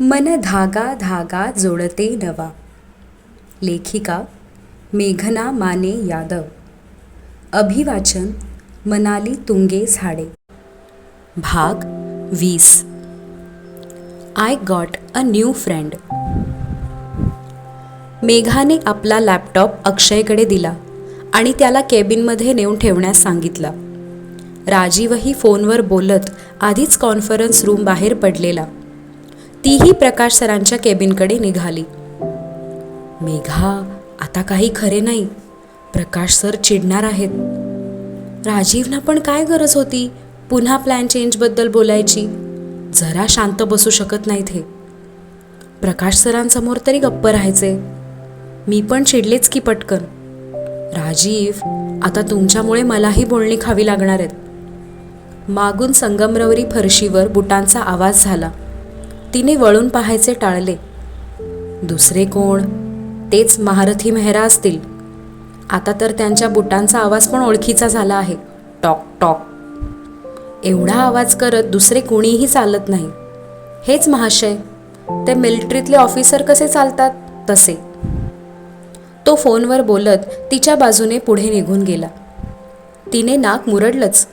मन धागा धागा जोडते नवा. लेखिका मेघना माने यादव. अभिवाचन मनाली तुंगे झाडे. भाग वीस. I got a new friend मेघाने आपला लॅपटॉप अक्षयकडे दिला आणि त्याला केबिनमध्ये नेऊन ठेवण्यास सांगितला. राजीवही फोनवर बोलत आधीच कॉन्फरन्स रूम बाहेर पडलेला. तीही प्रकाश सरांच्या केबिनकडे निघाली. मेघा आता काही खरे नाही. प्रकाश सर चिडणार आहेत. राजीवना पण काय गरज होती पुन्हा प्लॅन चेंजबद्दल बोलायची? जरा शांत बसू शकत नाहीत हे. प्रकाश सरांसमोर तरी गप्प राहायचे. मी पण चिडलेच की पटकन. राजीव आता तुमच्यामुळे मलाही बोलणी खावी लागणार आहेत. मागून संगमरवरी फरशीवर बुटांचा आवाज झाला. तिने वळून पाहायचे टाळले. दुसरे कोण? तेच महारथी मेहरा असतील. आता तर त्यांच्या बुटांचा आवाज पण ओळखीचा झाला आहे. टॉक टॉक. एवढा आवाज करत दुसरे कोणीही चालत नाही. हेच महाशय. ते मिलिटरीतले ऑफिसर कसे चालतात? तसे. तो फोनवर बोलत तिच्या बाजूने पुढे निघून गेला. तिने नाक मुरडलंच.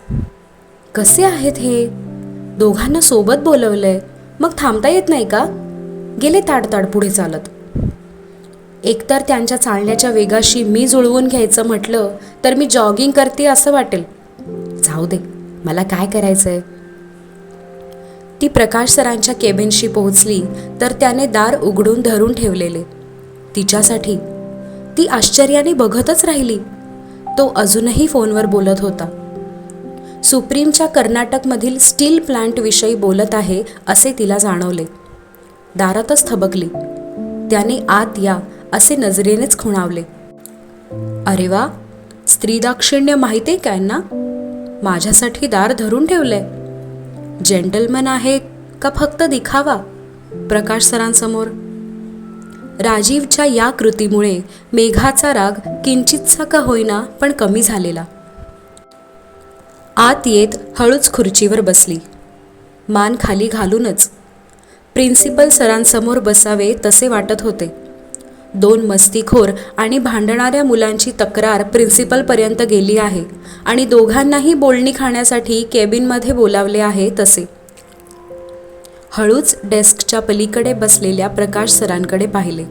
कसे आहेत हे? दोघांना सोबत बोलवलंय. मग थांबता येत नाही का? गेले ताडताड पुढे चालत. एकतर त्यांच्या चालण्याच्या वेगाशी मी जुळवून घ्यायचं म्हटलं तर मी जॉगिंग करते असं वाटेल. जाऊ दे मला काय करायचंय? ती प्रकाश सरांच्या केबिनशी पोहोचली तर त्याने दार उघडून धरून ठेवलेले. तिच्यासाठी ती आश्चर्याने बघतच राहिली. तो अजूनही फोनवर बोलत होता. सुप्रीमच्या कर्नाटकमधील स्टील प्लांटविषयी बोलत आहे असे तिला जाणवले. दारातच थबकली. त्याने आत या असे नजरेनेच खुणावले. अरे वा! स्त्रीदाक्षिण्य माहिती आहे काय ना माझ्यासाठी दार धरून ठेवलंय. जेंटलमन आहे का फक्त दिखावा? प्रकाश सरांसमोर. राजीवच्या या कृतीमुळे मेघाचा राग किंचितसा का होईना पण कमी झालेला. आत येत हळूच खुर्चीवर बसली. मान खाली घालूनच. प्रिन्सिपल सरांसमोर बसावे तसे वाटत होते. दोन मस्तीखोर आणि भांडणाऱ्या मुलांची तक्रार प्रिन्सिपलपर्यंत गेली आहे आणि दोघांनाही बोलणी खाण्यासाठी केबिनमध्ये बोलावले आहे तसे. हळूच डेस्कच्या पलीकडे बसलेल्या प्रकाश सरांकडे पाहिले.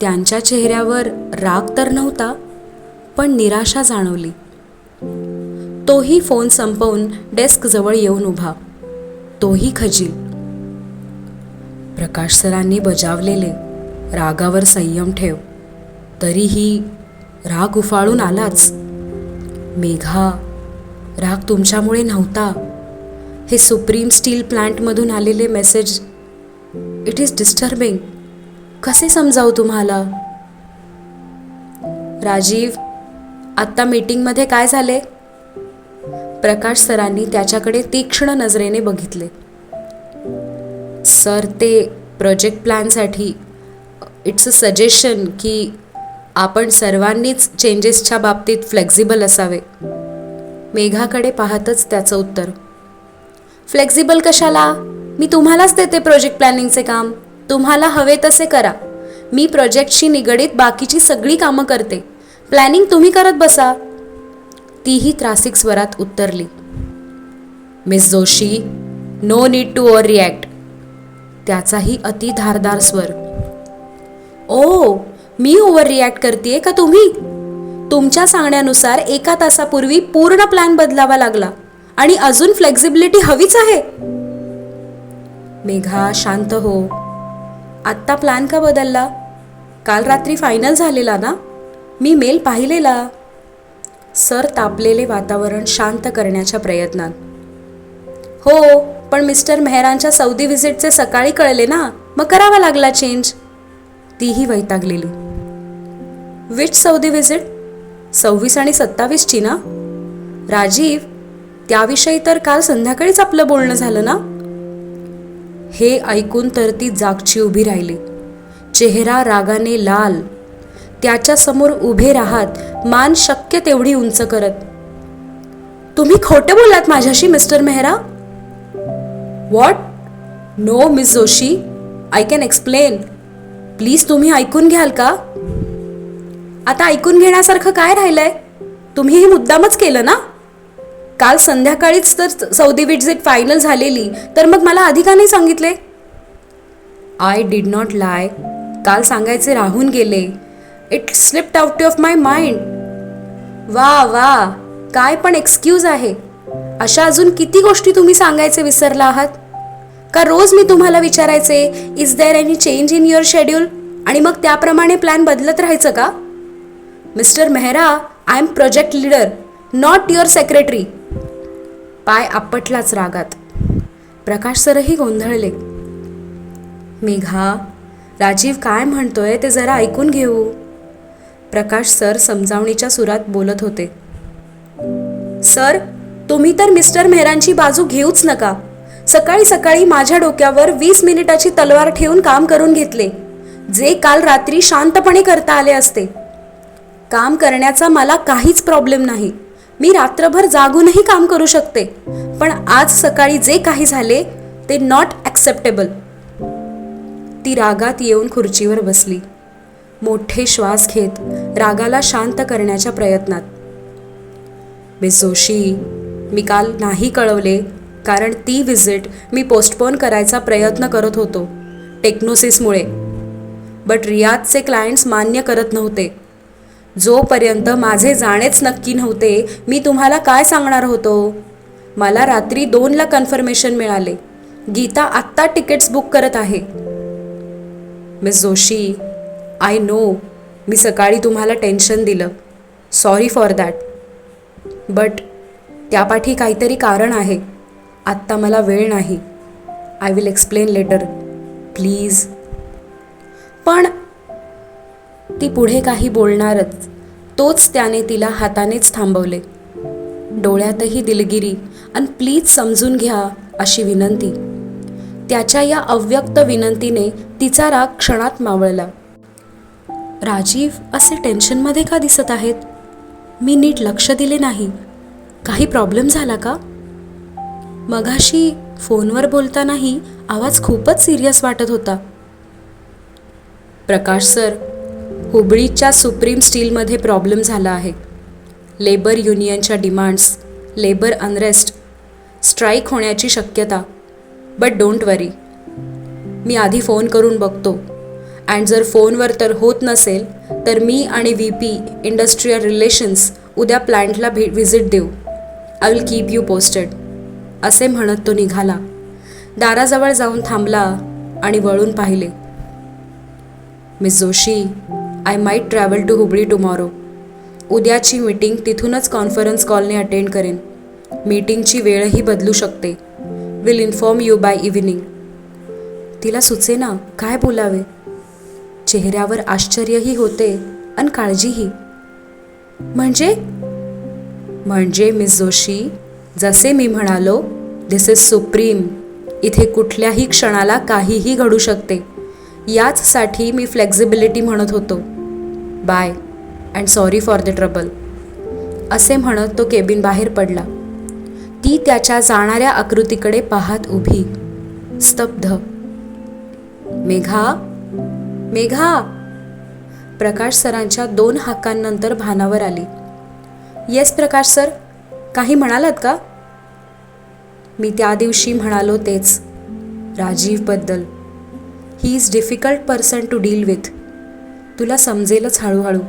त्यांच्या चेहऱ्यावर राग तर नव्हता पण निराशा जाणवली. तोही फोन संपवून डेस्कजवळ येऊन उभा. तोही खजील. प्रकाश सरांनी बजावलेले रागावर संयम ठेव. तरीही राग उफाळून आलाच. मेघा राग तुमच्यामुळे नव्हता. हे सुप्रीम स्टील प्लांटमधून आलेले मेसेज इट इज डिस्टर्बिंग. कसे समजावू तुम्हाला? राजीव आत्ता मीटिंगमध्ये काय झाले? प्रकाश सरांनी त्याच्याकडे तीक्ष्ण नजरेने बघितले. सर ते प्रोजेक्ट प्लॅनसाठी इट्स अ सजेशन की आपण सर्वांनीच चेंजेसच्या बाबतीत फ्लेक्झिबल असावे. मेघाकडे पाहतच त्याचं उत्तर फ्लेक्झिबल कशाला? मी तुम्हालाच देते प्रोजेक्ट प्लॅनिंगचे काम. तुम्हाला हवे तसे करा. मी प्रोजेक्टशी निगडीत बाकीची सगळी कामं करते. प्लॅनिंग तुम्ही करत बसा. तीही त्रासिक स्वरात उत्तरली miss Joshi no need to overreact त्याचाही अति धारदार स्वर. ओ मी ओव्हर रिॲक्ट करते का तुम्ही? तुमच्या सांगण्यानुसार एका तासापूर्वी पूर्ण प्लॅन बदलावा लागला आणि अजून फ्लेक्झिबिलिटी हवीच आहे. मेघा शांत हो. आत्ता प्लॅन का बदलला? काल रात्री फायनल झालेला ना? मी मेल पाहिलेला. सर तापलेले वातावरण शांत करण्याच्या प्रयत्नात. हो पण मिस्टर मेहरांच्या सौदी व्हिजिटचे सकाळी कळले ना? मग करावा लागला चेंज. तीही वैतागलेली. Which Saudi visit? सव्वीस आणि सत्तावीसची ना? राजीव त्याविषयी तर काल संध्याकाळीच आपलं बोलणं झालं ना? हे ऐकून तर ती जागची उभी राहिली. चेहरा रागाने लाल त्याच्यासमोर उभे राहत मान शक्य तेवढी उंच करत. तुम्ही खोटे बोलात माझ्याशी mister Mehra? What no miss Joshi. I can explain please तुम्ही ऐकून घ्याल का? आता ऐकून घेण्यासारखं काय राहिलंय? तुम्ही हे मुद्दामच केलं ना? काल संध्याकाळीच तर सौदी विजिट फायनल झालेली तर मग मला आधी का नाही सांगितले? आय डीड नॉट लाय काल सांगायचे राहून गेले. It slipped out of my mind वा वा. काय पण एक्सक्यूज आहे. अशा अजून किती गोष्टी तुम्ही सांगायचे विसरला आहात? का रोज मी तुम्हाला विचारायचे is there any change in your schedule आणि मग त्याप्रमाणे प्लॅन बदलत राहायचं का? Mister Mehra I am project leader not your secretary पाय आपटलाच रागात. प्रकाश सरही गोंधळले. मेघा राजीव काय म्हणतोय ते जरा ऐकून घेऊ. प्रकाश सर समजावणीच्या सुरात बोलत होते. सर तुम्ही तर मिस्टर मेहरांची बाजू घेऊच नका. सकाळी सकाळी माझ्या डोक्यावर वीस मिनिटाची तलवार ठेवून काम करून घेतले जे काल रात्री शांतपणे करता आले असते. काम करण्याचा मला काहीच प्रॉब्लेम नाही. मी रात्रभर जागूनही काम करू शकते पण आज सकाळी जे काही झाले ते नॉट ॲक्सेप्टेबल ती रागात येऊन खुर्चीवर बसली. मोठे श्वास घेत रागाला शांत करण्याच्या प्रयत्नात. मिस जोशी मी काल नाही कळवले कारण ती व्हिजिट मी पोस्टपोन करायचा प्रयत्न करत होतो टेक्नोसिसमुळे. बट रियादचे क्लायंट्स मान्य करत नव्हते. जोपर्यंत माझे जाणेच नक्की नव्हते मी तुम्हाला काय सांगणार होतो? मला रात्री दोनला कन्फर्मेशन मिळाले. गीता आत्ता तिकीट्स बुक करत आहे. मिस जोशी आय नो मी सकाळी तुम्हाला टेन्शन दिलं. सॉरी फॉर दॅट बट त्यापाठी काहीतरी कारण आहे. आत्ता मला वेळ नाही. I will explain later please पण ती पुढे काही बोलणारच. तोच त्याने तिला हातानेच थांबवले. डोळ्यातही दिलगिरी आणि प्लीज समजून घ्या अशी विनंती. त्याच्या या अव्यक्त विनंतीने तिचा राग क्षणात मावळला. राजीव असे टेन्शनमध्ये का दिसत आहेत? मी नीट लक्ष दिले नाही. काही प्रॉब्लेम झाला का? मघाशी फोनवर बोलतानाही आवाज खूपच सिरियस वाटत होता. प्रकाश सर हुबळीच्या सुप्रीम स्टीलमध्ये प्रॉब्लेम झाला आहे. लेबर युनियनच्या डिमांड्स लेबर अनरेस्ट स्ट्राईक होण्याची शक्यता. बट डोंट वरी मी आधी फोन करून बघतो. अँड जर फोनवर तर होत नसेल तर मी आणि व्ही पी इंडस्ट्रीयल रिलेशन्स उद्या प्लॅन्टला भे व्हिजिट देऊ. I will keep you posted असे म्हणत तो निघाला. दाराजवळ जाऊन थांबला आणि वळून पाहिले. Miss Joshi I might travel to Hubli tomorrow उद्याची मीटिंग तिथूनच कॉन्फरन्स कॉलने अटेंड करेन. मीटिंगची वेळही बदलू शकते. Will inform you by evening तिला सुचेना काय बोलावे? चेहऱ्यावर आश्चर्यही होते आणि काळजीही. म्हणजे? म्हणजे मिस जोशी जसे मी म्हणालो दिस इज सुप्रीम इथे कुठल्याही क्षणाला काहीही घडू शकते. याचसाठी मी फ्लेक्झिबिलिटी म्हणत होतो. Bye and sorry for the trouble असे म्हणत तो केबिन बाहेर पडला. ती त्याच्या जाणाऱ्या आकृतीकडे पाहत उभी. स्तब्ध. मेघा मेघा! प्रकाश सरांच्या दोन हाकांनंतर भानावर आली. Yes Prakash sir. काही म्हणालात का? मी त्या दिवशी म्हणालो तेच राजीवबद्दल he is difficult person to deal with तुला समजेलच हळूहळू.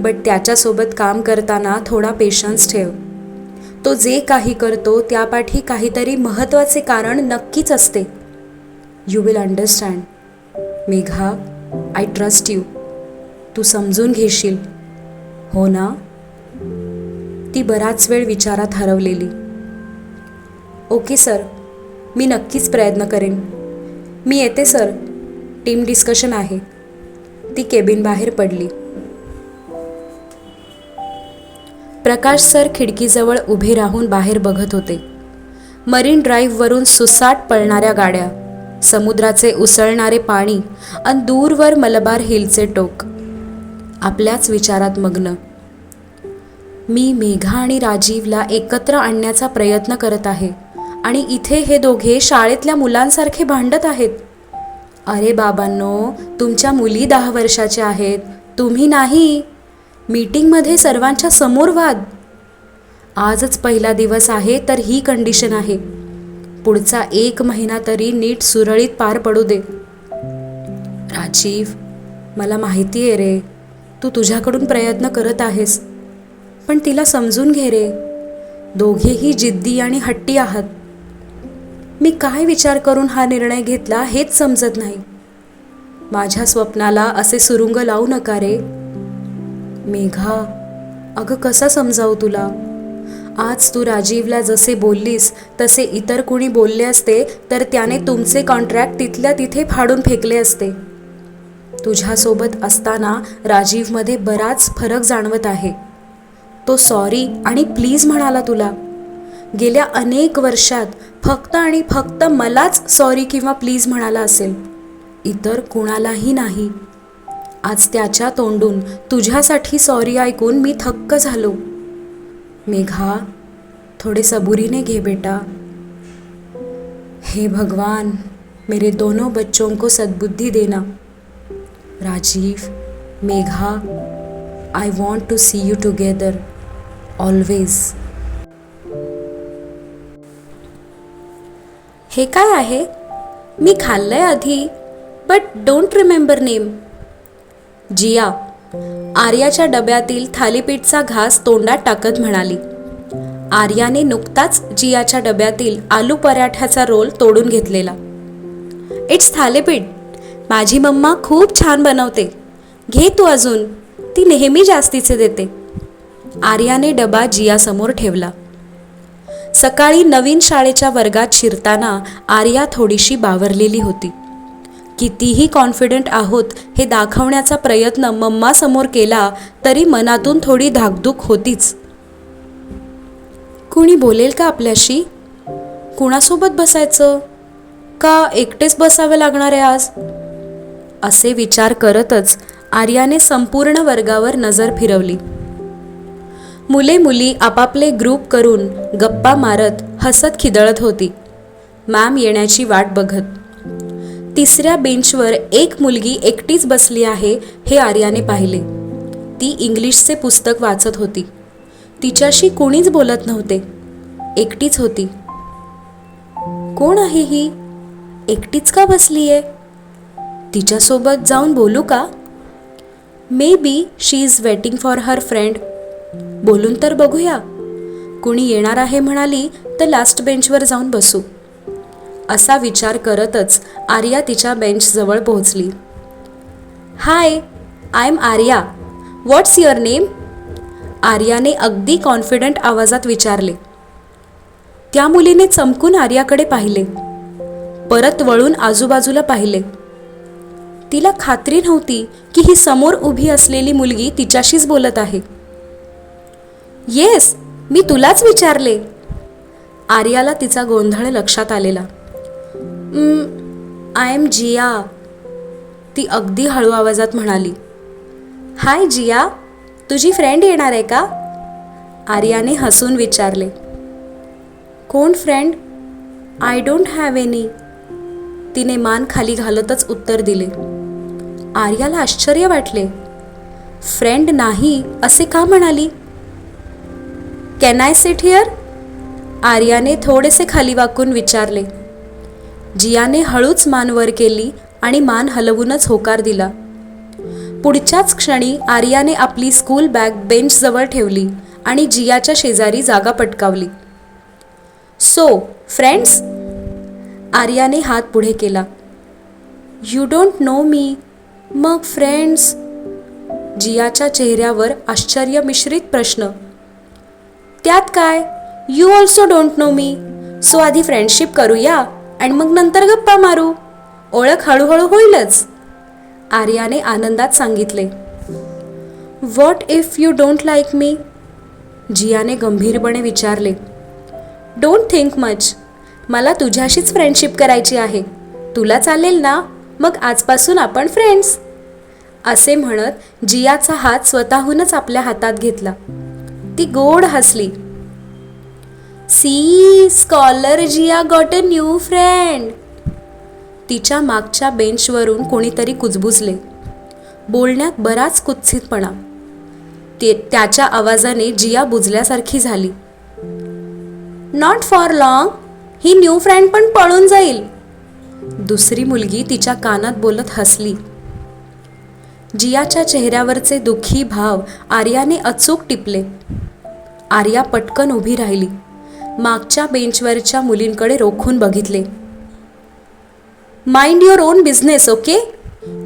बट त्याच्यासोबत काम करताना थोडा पेशन्स ठेव. तो जे काही करतो त्यापाठी काहीतरी महत्त्वाचे कारण नक्कीच असते. You will understand Megha I trust you. तू समजून घेशील. हो ना? ती बराच वेळ विचारात हरवलेली. Okay sir. मी नक्कीच प्रयत्न करेन. मी येते सर. टीम डिस्कशन आहे. ती केबिन बाहेर पडली. प्रकाश सर खिडकीजवळ उभे राहून बाहेर बघत होते. मरीन ड्राईव्हवरून सुसाट पळणाऱ्या गाड्या. समुद्राचे उसळणारे पाणी आणि दूरवर मलबार हिलचे टोक. आपल्याच विचारात मग्न. मी मेघा आणि राजीवला एकत्र आणण्याचा प्रयत्न करत आहे. आणि इथे हे दोघे शाळेतल्या मुलांसारखे भांडत आहेत. अरे बाबांनो तुमच्या मुली दहा वर्षाच्या आहेत. तुम्ही नाही. मीटिंगमध्ये सर्वांच्या समोर वाद. आजच पहिला दिवस आहे तर ही कंडिशन आहे. पुढचा एक महिना तरी नीट सुरळीत पार पडू दे. राजीव मला माहिती आहे रे तू तुझ्याकडून प्रयत्न करत आहेस पण तिला समजून घे रे. दोघेही जिद्दी आणि हट्टी आहात. मी काय विचार करून हा निर्णय घेतला हेच समजत नाही. माझ्या स्वप्नाला असे सुरुंग लावू नका रे. मेघा अगं कसं समजावू तुला? आज तू राजीवला जसे बोललीस तसे इतर कुणी बोलले असते तर त्याने तुमचे कॉन्ट्रॅक्ट तिथल्या तिथे फाडून फेकले असते. तुझ्यासोबत असताना राजीवमध्ये बराच फरक जाणवत आहे. तो सॉरी आणि प्लीज म्हणाला तुला. गेल्या अनेक वर्षात फक्त आणि फक्त मलाच सॉरी किंवा प्लीज म्हणाला असेल. इतर कुणालाही नाही. आज त्याच्या तोंडून तुझ्यासाठी सॉरी ऐकून मी थक्क झालो. मेघा, थोडे सबूरी ने घे बेटा। हे भगवान, मेरे दोनों बच्चों को सद्बुद्धि देना। Rajeev, Megha I want to see you together always हे काय आहे? मी खाल्लंय आधी but don't remember name Jiya आर्याच्या डब्यातील थालीपीठचा घास तोंडात टाकत म्हणाली आर्याने नुकताच जियाच्या डब्यातील आलू पराठ्याचा रोल तोडून घेतलेला. इट्स थालीपीठ. माझी मम्मा खूप छान बनवते. घे तू अजून. ती नेहमी जास्तीचे देते. आर्याने डबा जियासमोर ठेवला. सकाळी नवीन शाळेच्या वर्गात शिरताना आर्या थोडीशी बावरलेली होती. कितीही कॉन्फिडंट आहोत हे दाखवण्याचा प्रयत्न मम्मासमोर केला तरी मनातून थोडी धाकधूक होतीच. कुणी बोलेल का आपल्याशी? कुणासोबत बसायचं? का एकटेच बसावं लागणार आहे आज? असे विचार करतच आर्याने संपूर्ण वर्गावर नजर फिरवली. मुले मुली आपापले ग्रुप करून गप्पा मारत हसत खिदळत होती. मॅम येण्याची वाट बघत. तिसऱ्या बेंचवर एक मुलगी एकटीच बसली आहे हे आर्याने पाहिले. ती इंग्लिशचे पुस्तक वाचत होती. तिच्याशी कोणीच बोलत नव्हते. एकटीच होती. कोण आहे ही? एकटीच का बसली आहे तिच्यासोबत जाऊन बोलू का? Maybe she is waiting for her friend बोलून तर बघूया. कुणी येणार आहे म्हणाली तर लास्ट बेंचवर जाऊन बसू. असा विचार करतच आर्या तिच्या बेंचजवळ पोहोचली. Hi I am Arya. What's your name? आर्याने अगदी कॉन्फिडंट आवाजात विचारले. त्या मुलीने चमकून आर्याकडे पाहिले. परत वळून आजूबाजूला पाहिले. तिला खात्री नव्हती की ही समोर उभी असलेली मुलगी तिच्याशीच बोलत आहे. येस मी तुलाच विचारले. आर्याला तिचा गोंधळ लक्षात आलेला. आय एम जिया ती अगदी हळू आवाजात म्हणाली. हाय जिया तुझी फ्रेंड येणार आहे का? आर्याने हसून विचारले. कोण friend I don't have any तिने मान खाली घालतच उत्तर दिले. आर्याला आश्चर्य वाटले. फ्रेंड नाही असे का म्हणाली? कॅन आय सिट हिअर आर्याने थोडेसे खाली वाकून विचारले. जियाने हळूच मान वर केली आणि मान हलवूनच होकार दिला. पुढच्याच क्षणी आर्याने आपली स्कूल बॅग बेंचजवळ ठेवली आणि जियाच्या शेजारी जागा पटकावली. सो फ्रेंड्स आर्याने हात पुढे केला. यू डोंट नो मी मग फ्रेंड्स जियाच्या चेहऱ्यावर आश्चर्य मिश्रित प्रश्न. त्यात काय? You also don't know me so आधी फ्रेंडशिप करूया? आणि मग नंतर गप्पा मारू. ओळख हळूहळू होईलच. आर्याने आनंदात सांगितले. What if you don't like me जियाने गंभीरपणे विचारले. डोंट थिंक मच मला तुझ्याशीच फ्रेंडशिप करायची आहे. तुला चालेल ना? मग आजपासून आपण फ्रेंड्स असे म्हणत जियाचा हात स्वतःहूनच आपल्या हातात घेतला. ती गोड हसली. See scholar Jiya got a new friend तिच्या मागच्या बेंचवरून कोणीतरी कुजबुजले. बोलण्यात बराच कुत्सितपणा. ते त्याच्या आवाजाने जिया बुजल्यासारखी झाली. नॉट फॉर लॉंग ही न्यू फ्रेंड पण पळून जाईल. दुसरी मुलगी तिच्या कानात बोलत हसली. जियाच्या चेहऱ्यावरचे दुःखी भाव आर्याने अचूक टिपले. आर्या पटकन उभी राहिली. मागच्या बेंचवरच्या मुलींकडे रोखून बघितले. Mind your own business okay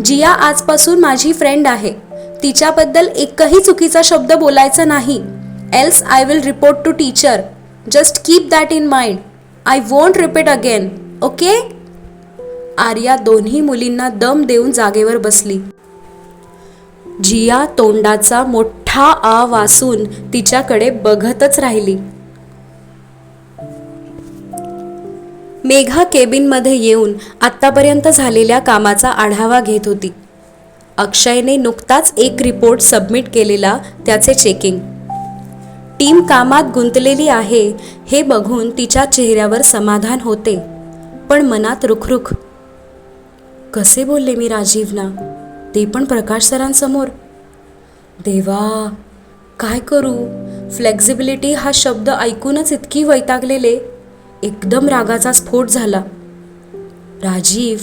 Jiya आजपासून माझी फ्रेंड आहे. तिच्याबद्दल एकही चुकीचा शब्द बोलायचा नाही. Else I will report to teacher just keep that in mind I won't repeat again okay Arya दोन्ही मुलींना दम देऊन जागेवर बसली. जिया तोंडाचा मोठा आ वासून तिच्याकडे बघतच राहिली. मेघा केबिनमध्ये येऊन आत्तापर्यंत झालेल्या कामाचा आढावा घेत होती. अक्षयने नुकताच एक रिपोर्ट सबमिट केलेला त्याचे चेकिंग. टीम कामात गुंतलेली आहे हे बघून तिच्या चेहऱ्यावर समाधान होते पण मनात रुखरुख. कसे बोलले मी राजीवना? ते पण प्रकाश सरांसमोर. देवा काय करू? फ्लेक्झिबिलिटी हा शब्द ऐकूनच इतकी वैतागलेले. एकदम रागाचा स्फोट झाला. राजीव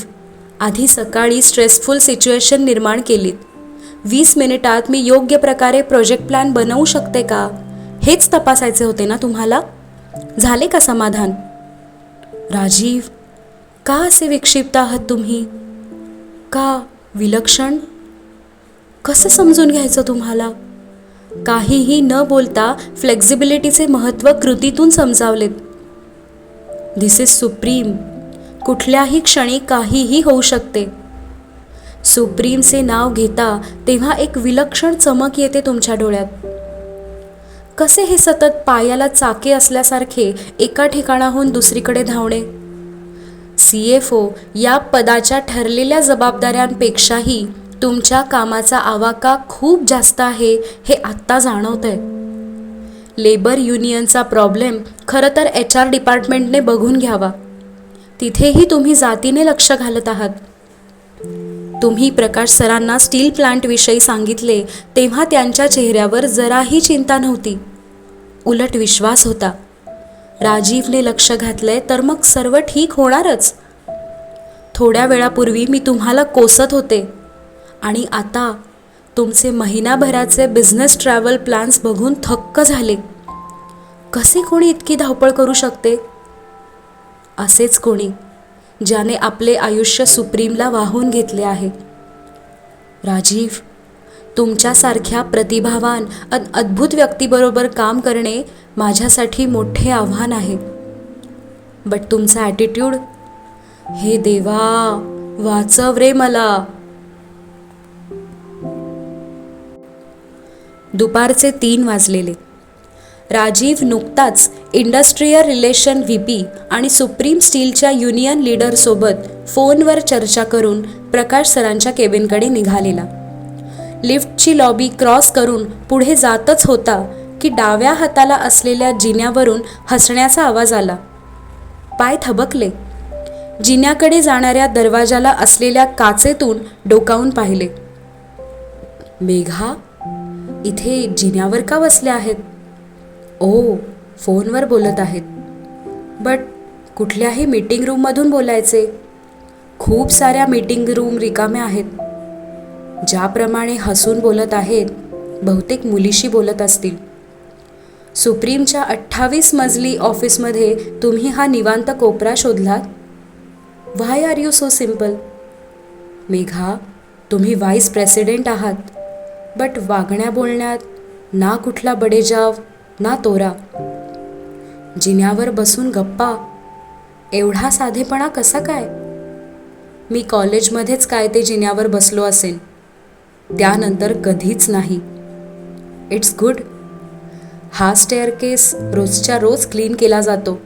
आधी सकाळी स्ट्रेसफुल सिच्युएशन निर्माण केलीत. वीस मिनिटात मी योग्य प्रकारे प्रोजेक्ट प्लॅन बनवू शकते का? हेच तपासायचे होते ना तुम्हाला? झाले का समाधान? राजीव का असे विक्षिप्त आहात तुम्ही? का विलक्षण? कसं समजून घ्यायचं तुम्हाला? काहीही न बोलता फ्लेक्झिबिलिटीचे महत्त्व कृतीतून समजावलेत. धिस इज सुप्रीम कुठल्याही क्षणी काहीही होऊ शकते. सुप्रीमचे नाव घेता तेव्हा एक विलक्षण चमक येते तुमच्या डोळ्यात. कसे हे सतत पायाला चाके असल्यासारखे एका ठिकाणाहून दुसरीकडे धावणे? सी एफ ओ या पदाच्या ठरलेल्या जबाबदाऱ्यांपेक्षाही तुमच्या कामाचा आवाका खूप जास्त आहे हे आत्ता जाणवत आहे लेबर युनियनचा प्रॉब्लेम खरं तर एच आर डिपार्टमेंटने बघून घ्यावा. तिथेही तुम्ही जातीने लक्ष घालत आहात. तुम्ही प्रकाश सरांना स्टील प्लांटविषयी सांगितले तेव्हा त्यांच्या चेहऱ्यावर जराही चिंता नव्हती. उलट विश्वास होता. राजीवने लक्ष घातलंय तर मग सर्व ठीक होणारच. थोड्या वेळापूर्वी मी तुम्हाला कोसत होते. आणि आता तुमचे महिनाभराचे बिझनेस ट्रॅव्हल प्लॅन्स बघून थक्क झाले. कसे कोणी इतकी धावपळ करू शकते? असेच कोणी ज्याने आपले आयुष्य सुप्रीमला वाहून घेतले आहे. राजीव तुमच्यासारख्या प्रतिभावान आणि अद्भुत व्यक्तीबरोबर काम करणे माझ्यासाठी मोठे आव्हान आहे. बट तुमचा ॲटिट्यूड हे देवा वाचव रे मला. दुपारचे तीन वाजलेले. राजीव नुकताच इंडस्ट्रीयल रिलेशन व्ही पी आणि सुप्रीम स्टीलच्या युनियन लीडरसोबत फोनवर चर्चा करून प्रकाश सरांच्या केबिनकडे निघालेला. लिफ्टची लॉबी क्रॉस करून पुढे जातच होता की डाव्या हाताला असलेल्या जिन्यावरून हसण्याचा आवाज आला. पाय थबकले. जिन्याकडे जाणाऱ्या दरवाजाला असलेल्या काचेतून डोकावून पाहिले. मेघा इथे जिन्यावर का बसल्या आहेत? ओ फोनवर बोलत आहेत. बट कुठल्याही मीटिंग रूममधून बोलायचे. खूप साऱ्या मीटिंग रूम रिकाम्या आहेत. ज्याप्रमाणे हसून बोलत आहेत बहुतेक मुलीशी बोलत असतील. सुप्रीमच्या अठ्ठावीस मजली ऑफिसमध्ये तुम्ही हा निवांत कोपरा शोधलात? Why are you so simple Megha तुम्ही व्हाईस प्रेसिडेंट आहात. बट वागण्या बोलण्यात ना कुठला बडेजाव ना तोरा. जिन्यावर बसून गप्पा एवढा साधेपणा कसा काय? मी कॉलेजमध्येच काय ते जिन्यावर बसलो असेन. त्यानंतर कधीच नाही. It's good. हा स्टेअर केस रोजच्या रोज क्लीन केला जातो.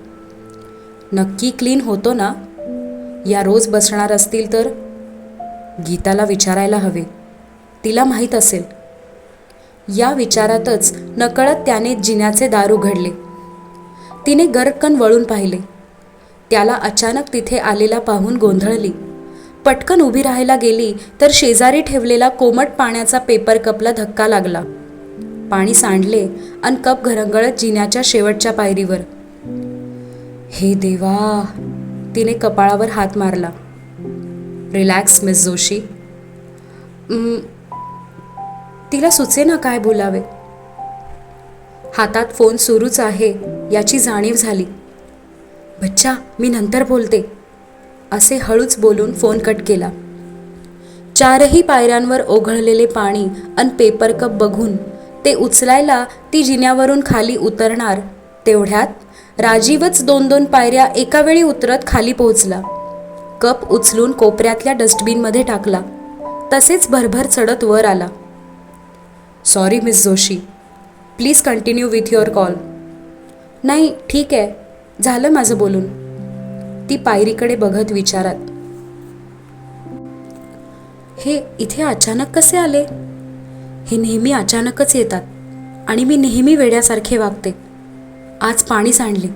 नक्की क्लीन होतो ना? या रोज बसणार असतील तर? गीताला विचारायला हवे. तिला माहीत असेल. या विचारातच नकळत त्याने जिन्याचे दार उघडले तिने गरकन वळून पाहिले. त्याला अचानक तिथे आलेला पाहून गोंधळली. पटकन उभी राहायला गेली तर शेजारी ठेवलेला कोमट पाण्याचा पेपर कपला धक्का लागला. पाणी सांडले आणि कप घरंगळत जिन्याच्या शेवटच्या पायरीवर. हे देवा तिने कपाळावर हात मारला. Relax miss Joshi. तिला सुचे ना काय बोलावे? हातात फोन सुरूच आहे याची जाणीव झाली. बच्चा मी नंतर बोलते असे हळूच बोलून फोन कट केला. चारही पायऱ्यांवर ओघळलेले पाणी अन पेपर कप बघून ते उचलायला ती जिन्यावरून खाली उतरणार तेवढ्यात राजीवच दोन दोन पायऱ्या एका वेळी उतरत खाली पोहोचला. कप उचलून कोपऱ्यातल्या डस्टबिनमध्ये टाकला. तसेच भरभर चढत वर आला. Sorry miss Joshi please continue with your call नाही ठीक आहे. झालं माझं बोलून. ती पायरीकडे बघत विचारात. हे इथे अचानक कसे आले? हे नेहमी अचानकच येतात आणि मी नेहमी वेड्यासारखे वागते. आज पाणी सांडले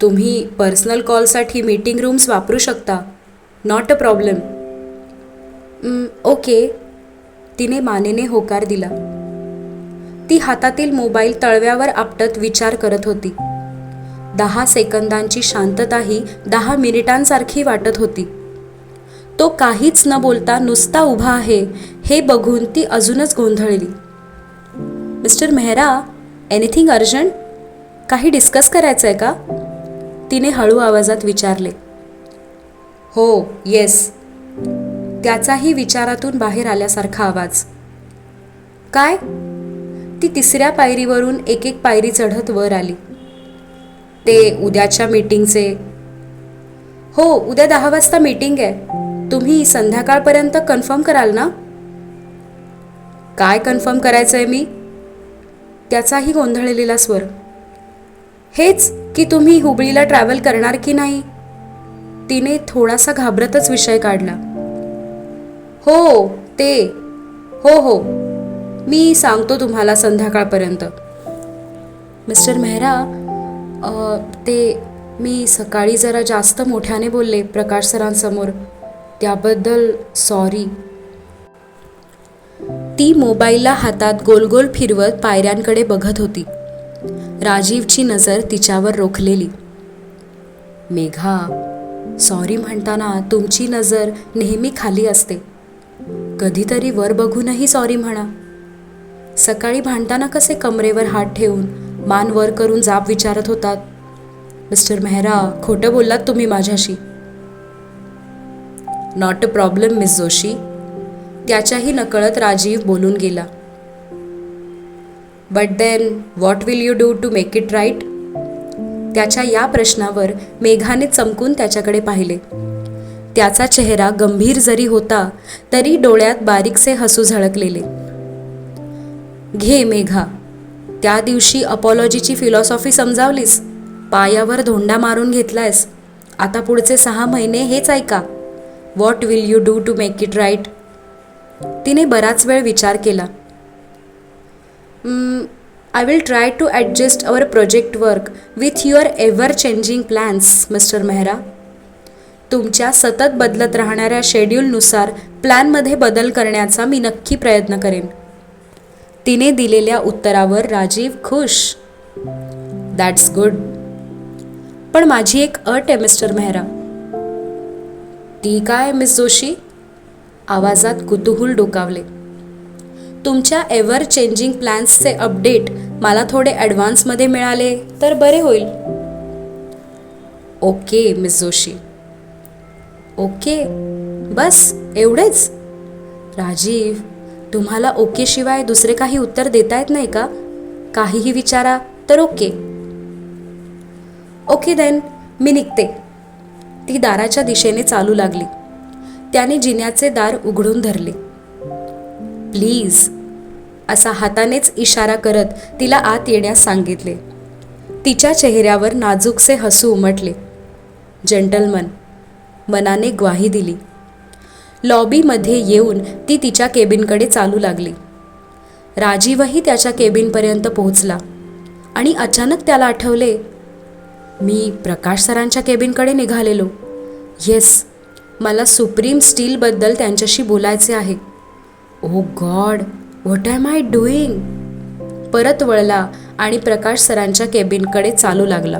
तुम्ही पर्सनल कॉलसाठी मीटिंग रूम्स वापरू शकता. Not a problem okay. तिने मानेने होकार दिला. ती हातातील मोबाईल तळव्यावर आपटत विचार करत होती. दहा सेकंदांची शांतताही दहा मिनिटांसारखी वाटत होती. तो काहीच न बोलता नुसता उभा आहे हे बघून ती अजूनच गोंधळली. मिस्टर मेहरा एनिथिंग अर्जंट काही डिस्कस करायचं आहे का? तिने हळू आवाजात विचारले. हो येस त्याचाही विचारातून बाहेर आल्यासारखा आवाज. काय? ती तिसऱ्या पायरीवरून एक एक पायरी चढत वर आली. ते उद्याच्या मीटिंगचे. हो उद्या दहा वाजता मीटिंग आहे. तुम्ही संध्याकाळपर्यंत कन्फर्म कराल ना? काय कन्फर्म करायचंय मी? त्याचाही गोंधळलेला स्वर. हेच की तुम्ही हुबळीला ट्रॅव्हल करणार की नाही? तिने थोडासा घाबरतच विषय काढला. हो ते. हो हो. मी सांगतो तुम्हाला संध्याकाळपर्यंत. मिस्टर मेहरा ते मी सकाळी जरा जास्त मोठ्याने बोलले प्रकाश सरांसमोर. त्याबद्दल सॉरी ती मोबाईलला हातात गोल गोल फिरवत पायऱ्यांकडे बघत होती. राजीवची नजर तिच्यावर रोखलेली. मेघा सॉरी म्हणताना तुमची नजर नेहमी खाली असते. कधीतरी वर बघूनही सॉरी म्हणा. सकाळी भांडताना कसे कमरेवर हात ठेवून मान वर करून जाब विचारत होतात. मिस्टर मेहरा खोटं बोललात तुम्ही माझ्याशी. Not a problem miss Joshi त्याच्याही नकळत राजीव बोलून गेला. But then what will you do to make it right त्याच्या या प्रश्नावर मेघाने चमकून त्याच्याकडे पाहिले. त्याचा चेहरा गंभीर जरी होता तरी डोळ्यात बारीकसे हसू झळकलेले. घे मेघा त्या दिवशी अपॉलॉजीची फिलॉसॉफी समजावलीस? पायावर धोंडा मारून घेतलायस. आता पुढचे सहा महिने हेच ऐका. What will you do to make it right तिने बराच वेळ विचार केला. I will try to adjust our project work with your ever changing plans mister Mehra तुमच्या सतत बदलत राहणाऱ्या शेड्यूलनुसार प्लॅनमध्ये बदल करण्याचा मी नक्की प्रयत्न करेन. तिने दिलेल्या उत्तरावर राजीव खुश. दॅट्स गुड पण माझी एक अट आहे मिस्टर मेहरा. ती काय मिस जोशी? आवाजात कुतूहल डोकावले. तुमच्या एव्हर चेंजिंग प्लॅन्सचे अपडेट मला थोडे ॲडव्हान्समध्ये मिळाले तर बरे होईल. Okay miss Joshi. ओके? बस एवढेच. राजीव तुम्हाला ओके शिवाय दुसरे काही उत्तर देता येत नाही का? काहीही विचारा तर ओके. ओके देन मी निघते. ती दाराच्या दिशेने चालू लागली. त्याने जिन्याचे दार उघडून धरले. प्लीज असा हातानेच इशारा करत तिला आत येण्यास सांगितले. तिच्या चेहऱ्यावर नाजूकसे हसू उमटले. जेंटलमन मनाने ग्वाही दिली. लॉबीमध्ये येऊन ती तिच्या केबिनकडे चालू लागली. राजीवही त्याच्या केबिनपर्यंत पोहोचला आणि अचानक त्याला आठवले मी प्रकाश सरांच्या केबिनकडे निघालेलो. येस मला सुप्रीम स्टीलबद्दल त्यांच्याशी बोलायचे आहे. ओ god what am I doing? परत वळला आणि प्रकाश सरांच्या केबिनकडे चालू लागला.